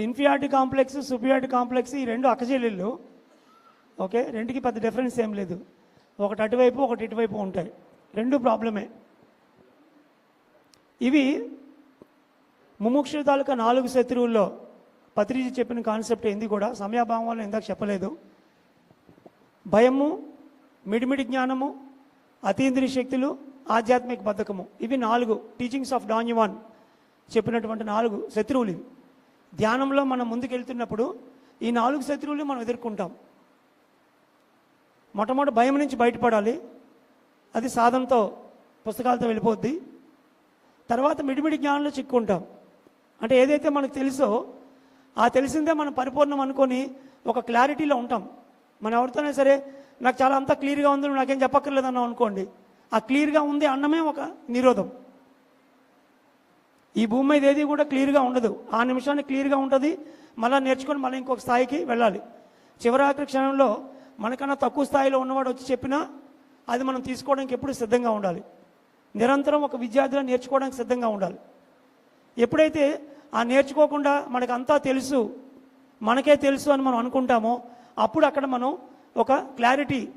Inferiority complex సుపియారిటీ complex ఈ రెండు అక్కచెల్లెళ్ళు. Okay? రెండుకి పెద్ద డిఫరెన్స్ ఏం లేదు. ఒకటి అటువైపు ఒకటి ఇటువైపు ఉంటాయి. రెండు ప్రాబ్లమే. ఇవి ముముక్షు తాలూకా నాలుగు శత్రువుల్లో పత్రిజీ చెప్పిన కాన్సెప్ట్ ఏంది కూడా సమయాభావం వల్ల ఇందాక చెప్పలేదు. భయము మిడిమిడి జ్ఞానము అతీంద్రియ శక్తులు ఆధ్యాత్మిక బద్ధకము. ఇవి నాలుగు. టీచింగ్స్ ఆఫ్ డాన్యువాన్ చెప్పినటువంటి నాలుగు శత్రువులు ఇవి. ధ్యానంలో మనం ముందుకెళ్తున్నప్పుడు ఈ నాలుగు శత్రువులు మనం ఎదుర్కొంటాం. మొట్టమొదటి భయం నుంచి బయటపడాలి. అది సాధనతో పుస్తకాలతో వెళ్ళిపోద్ది. తర్వాత మిడిమిడి జ్ఞానంలో చిక్కుంటాం అంటే ఏదైతే మనకు తెలుసో ఆ తెలిసిందే మనం పరిపూర్ణం అనుకొని ఒక క్లారిటీలో ఉంటాం. మనం ఎవరితోనే సరే నాకు చాలా అంతా క్లియర్గా ఉంది నువ్వు నాకేం చెప్పక్కర్లేదు అన్నాం అనుకోండి. ఆ క్లియర్గా ఉంది అన్నమే ఒక నిరోధం. ఈ భూమి మీద ఏది కూడా క్లియర్గా ఉండదు. ఆ నిమిషానికి క్లియర్గా ఉంటుంది. మళ్ళీ నేర్చుకొని మళ్ళీ ఇంకొక స్థాయికి వెళ్ళాలి. చివరాఖరి క్షణంలో మనకన్నా తక్కువ స్థాయిలో ఉన్నవాడు వచ్చి చెప్పినా అది మనం తీసుకోవడానికి ఎప్పుడు సిద్ధంగా ఉండాలి. నిరంతరం ఒక విద్యార్థిలో నేర్చుకోవడానికి సిద్ధంగా ఉండాలి. ఎప్పుడైతే ఆ నేర్చుకోకుండా మనకు అంతా తెలుసు మనకే తెలుసు అని మనం అనుకుంటామో అప్పుడు అక్కడ మనం ఒక క్లారిటీ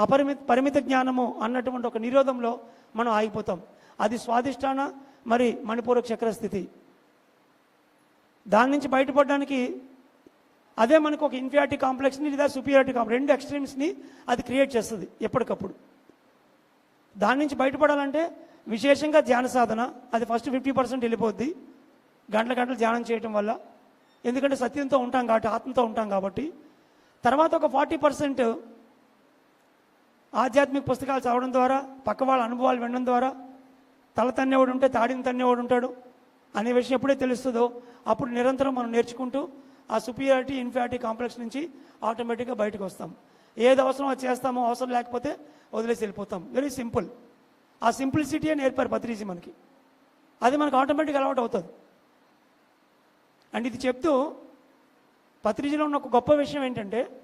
అపరిమిత పరిమిత జ్ఞానము అన్నటువంటి ఒక నిరోధంలో మనం ఆగిపోతాం. అది స్వాదిష్టాన మరి మణిపూర్ చక్ర స్థితి. దాని నుంచి బయటపడడానికి అదే మనకు ఒక ఇన్ఫియారిటీ కాంప్లెక్స్ని లేదా సుపీరియారిటీ కాంప్లెక్స్ రెండు ఎక్స్ట్రీమ్స్ని అది క్రియేట్ చేస్తుంది ఎప్పటికప్పుడు. దాని నుంచి బయటపడాలంటే విశేషంగా ధ్యాన సాధన అది ఫస్ట్ ఫిఫ్టీ పర్సెంట్ వెళ్ళిపోద్ది గంటల గంటలు ధ్యానం చేయటం వల్ల. ఎందుకంటే సత్యంతో ఉంటాం కాబట్టి ఆత్మతో ఉంటాం కాబట్టి. తర్వాత ఒక ఫార్టీ పర్సెంట్ ఆధ్యాత్మిక పుస్తకాలు చదవడం ద్వారా పక్క వాళ్ళ అనుభవాలు వినడం ద్వారా తల తన్నేవాడు ఉంటే తాడిని తన్నేవాడు ఉంటాడు అనే విషయం ఎప్పుడే తెలుస్తుందో అప్పుడు నిరంతరం మనం నేర్చుకుంటూ ఆ సుపీరియారిటీ ఇన్ఫియారిటీ కాంప్లెక్స్ నుంచి ఆటోమేటిక్గా బయటకు వస్తాం. ఏది అవసరం అది చేస్తామో అవసరం లేకపోతే వదిలేసి వెళ్ళిపోతాం. Very simple. ఆ సింప్లిసిటీయే నేర్పారు పత్రిజీ మనకి. అది మనకు ఆటోమేటిక్గా అలవాటు అవుతుంది. అండ్ ఇది చెప్తూ పత్రిజీలో ఉన్న ఒక గొప్ప విషయం ఏంటంటే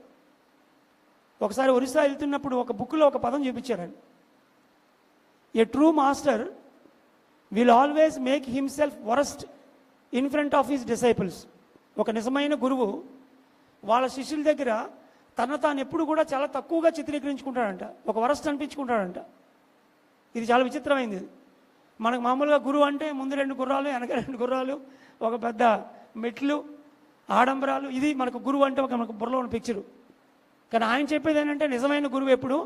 ఒకసారి ఒరిస్సా వెళ్తున్నప్పుడు ఒక బుక్లో ఒక పదం చూపించారండి a true master will always make himself worst in front of his disciples ఒక నిజమైన గురువు వాళ్ళ శిష్యుల దగ్గర తన తాను ఎప్పుడు కూడా చాలా తక్కువగా చిత్రీకరించుకుంటాడంట. ఒక వరస్ట్ అనిపించుకుంటాడంట. ఇది చాలా విచిత్రమైంది. మనకు మామూలుగా గురువు అంటే ముందు రెండు గుర్రాలు వెనక రెండు గుర్రాలు ఒక పెద్ద మెట్లు ఆడంబరాలు. ఇది మనకు గురువు అంటే ఒక మనకు బుర్రలో ఉన్న పిక్చరు కానీ ఆయన చెప్పేది ఏంటంటే నిజమైన గురువు ఎప్పుడు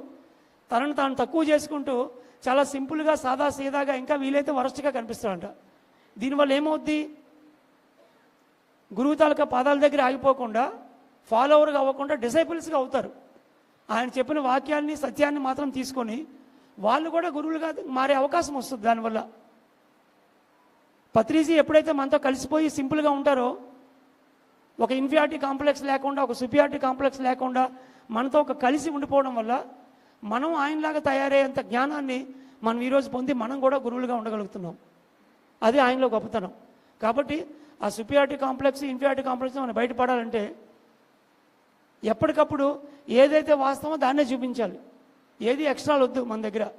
తనను తాను తక్కువ చేసుకుంటూ చాలా సింపుల్గా సాదా సీదాగా ఇంకా వీలైతే వరస్ట్గా కనిపిస్తాడంట. దీనివల్ల ఏమవుద్ది? గురువు తాలూకా పాదాల దగ్గర ఆగిపోకుండా ఫాలోవర్గా అవ్వకుండా డిసైపుల్స్గా అవుతారు. ఆయన చెప్పిన వాక్యాన్ని సత్యాన్ని మాత్రం తీసుకొని వాళ్ళు కూడా గురువులుగా మారే అవకాశం వస్తుంది దానివల్ల. పత్రిజీ ఎప్పుడైతే మనతో కలిసిపోయి సింపుల్గా ఉంటారో ఒక ఇన్ఫియారిటీ కాంప్లెక్స్ లేకుండా ఒక సుపియారిటీ కాంప్లెక్స్ లేకుండా మనతో ఒక కలిసి ఉండిపోవడం వల్ల మనం ఆయనలాగా తయారయ్యేంత జ్ఞానాన్ని మనం ఈరోజు పొంది మనం కూడా గురువులుగా ఉండగలుగుతున్నాం. అది ఆయనలో గొప్పతనం. కాబట్టి ఆ సుపియారిటీ కాంప్లెక్స్ ఇన్ఫియారిటీ కాంప్లెక్స్ మనం బయటపడాలంటే ఎప్పటికప్పుడు ఏదైతే వాస్తవమో దాన్నే చూపించాలి. ఏది ఎక్స్ట్రాలు వద్దు మన దగ్గర.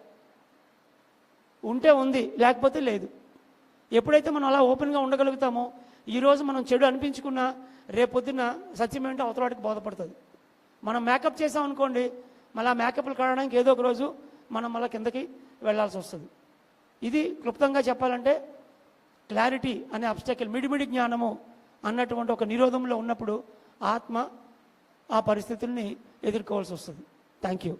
ఉంటే ఉంది లేకపోతే లేదు. ఎప్పుడైతే మనం అలా ఓపెన్గా ఉండగలుగుతామో ఈరోజు మనం చెడు అనిపించుకున్నా రేపొద్దున సత్యమేంటో ఏంటో అవతలవాడికి బోధపడుతుంది. మనం మేకప్ చేసాం అనుకోండి మళ్ళీ మేకపులు మేకప్లు కావడానికి ఏదో ఒక రోజు మనం మళ్ళీ కిందకి వెళ్ళాల్సి వస్తుంది. ఇది క్లుప్తంగా చెప్పాలంటే క్లారిటీ అనే అబ్స్టకిల్ మిడిమిడి జ్ఞానము అన్నటువంటి ఒక నిరోధంలో ఉన్నప్పుడు ఆత్మ ఆ పరిస్థితుల్ని ఎదుర్కోవాల్సి వస్తుంది. Thank you